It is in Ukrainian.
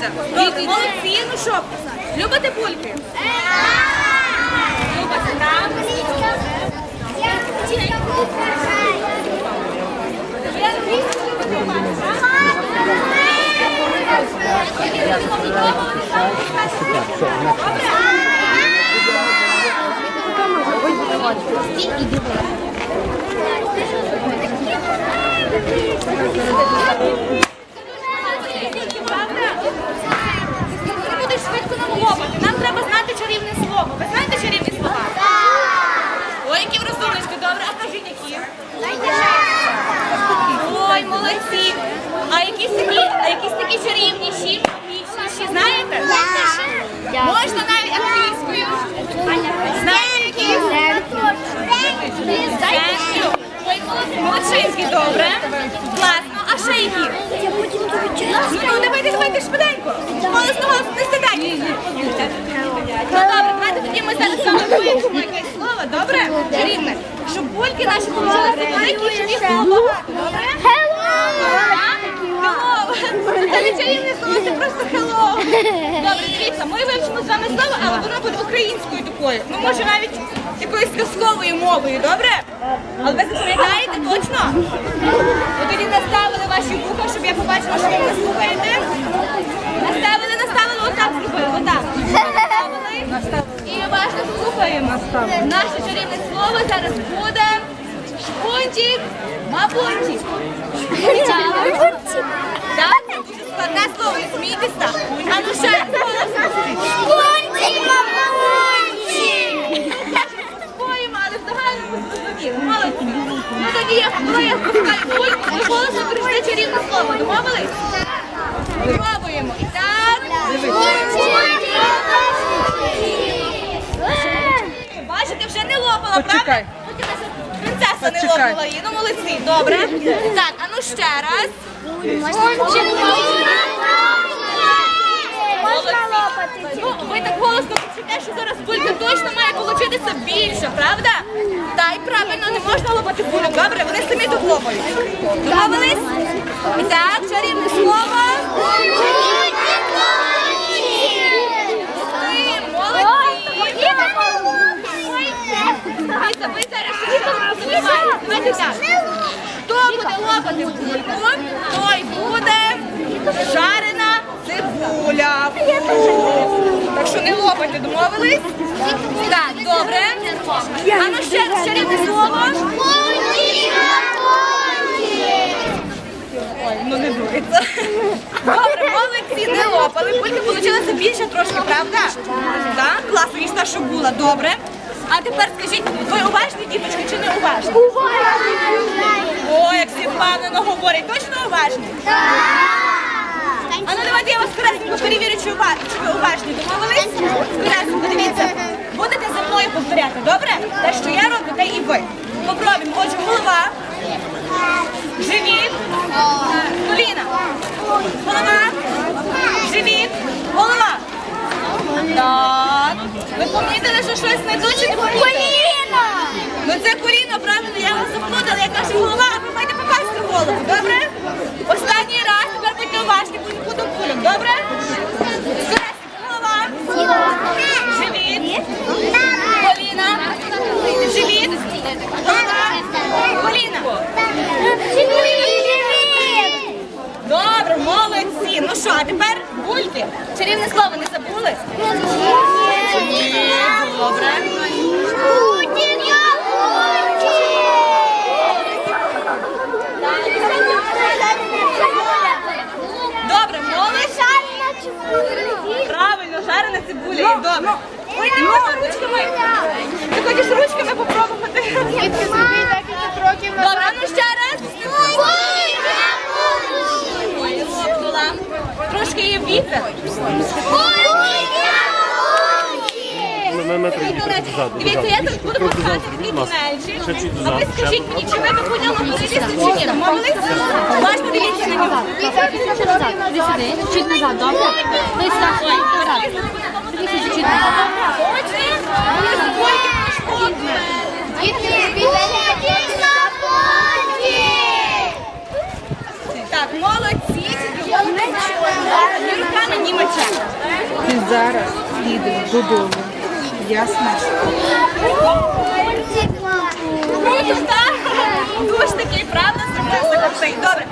Надя. Добре, молодці. Ну що, любите бульки? Любите, так? Ти будеш швидко намовити. Нам треба знати чарівне слово. Ви знаєте чарівні слова? Ой, які ви розумнички, добре, а кажіть які? Ой, молодці. А якісь такі, а якісь такі чарівніші, магічніші, знаєте? Можна навіть англійською. Знаєте які? Ой, молодці, молодчинки, добре. Класно. Ще які? Ну, давайте, давайте швиденько. Голосно, голосно, не стидайте. Ну добре, давайте тоді ми зараз саме вами якесь слово, добре? Чарівне. Щоб бульки наші великі, щоб їх було багато, добре? Hello. Це не чарівне слово, це просто hello. Добре, дивіться, ми вивчимо з вами слово, але воно буде українською такою. Ну, може навіть якоюсь казковою мовою, добре? Але ви запам'ятаєте точно? Ви тоді наставили ваші вуха, щоб я побачила, що ви мене слухаєте. Наставили, наставили, отак зробили, отак. Наставили. І уважно слухаємо. Наше чарівне слово зараз буде шпунтик, мабунтик. Так? Дуже складне слово, не смійтесь так. А ну ще раз голосно. Споїмо, але в зрозуміло. Молодці. Ну тоді я, коли я пускаю бульку, ви голосно кричите чарівне слово. Домовились? Пробуємо. І так. Бачите, вже не лопала, правда? Принцеса не Почекай. лопала її. Ну молодці, добре. Так, а ну ще раз. Ну, ви так голосно кричите, що зараз булька точно має получитися більше, правда? Та й правильно, не можна лопати бульок, добре? Вони самі тут лопають. Домовились? І так, чарівне слово. Молодці. Так. Хто буде лопати бульку, той буде жарена цибуля. Так що не лопайте, домовились? Так, добре. А ну ще раз чарівне слово. Ой, ну не дується. Добре, молодці, не лопали. Булька получилася більше трошки, правда? Так? Класно, ніж та, що була. Добре. А тепер скажіть, ви уважні діточки чи не уважні? О, як всі впевнено говорять. Точно уважні? А ну давайте я вас скоресенько перевірю, чи, ви уважні. Домовились? Скоресенько, дивіться. Будете за мною повторяти, добре? Те, що я роблю, те і ви. Попробуємо. Отже, голова, живіт, коліна. Голова, живіт, голова. Так. Ви помітили, що щось не не помітили? Ну це коліно, правильно, я вас заплутала, я кажу голова, а ви маєте попасти в голову, добре? Останній раз, тепер будьте уважні, будь буду кулем, добре? Скоресенько, голова, живіт, коліна, живіт, голова, коліна. Добре, молодці. Ну що, а тепер бульки. Чарівне слово не забули? Добре. Добре, молодці. Правильно, жарена цибуля. Добре. Ой, ти можна ручками. Ти хочеш ручками попробувати? Добре, а ну ще раз. Ой, лопнула. Трошки є вітер. Ми дозаду. Дивіться, я тут буду. А ви скажіть мені, чи ви би подивитися чи ні? Нього. Чуть назад, добре? Ви старший, назад. Дивіться, чуть назад. Отже, ми з Бойки пішли. Так, ясно. Круто! Душ такий, правда, зробив. Добре.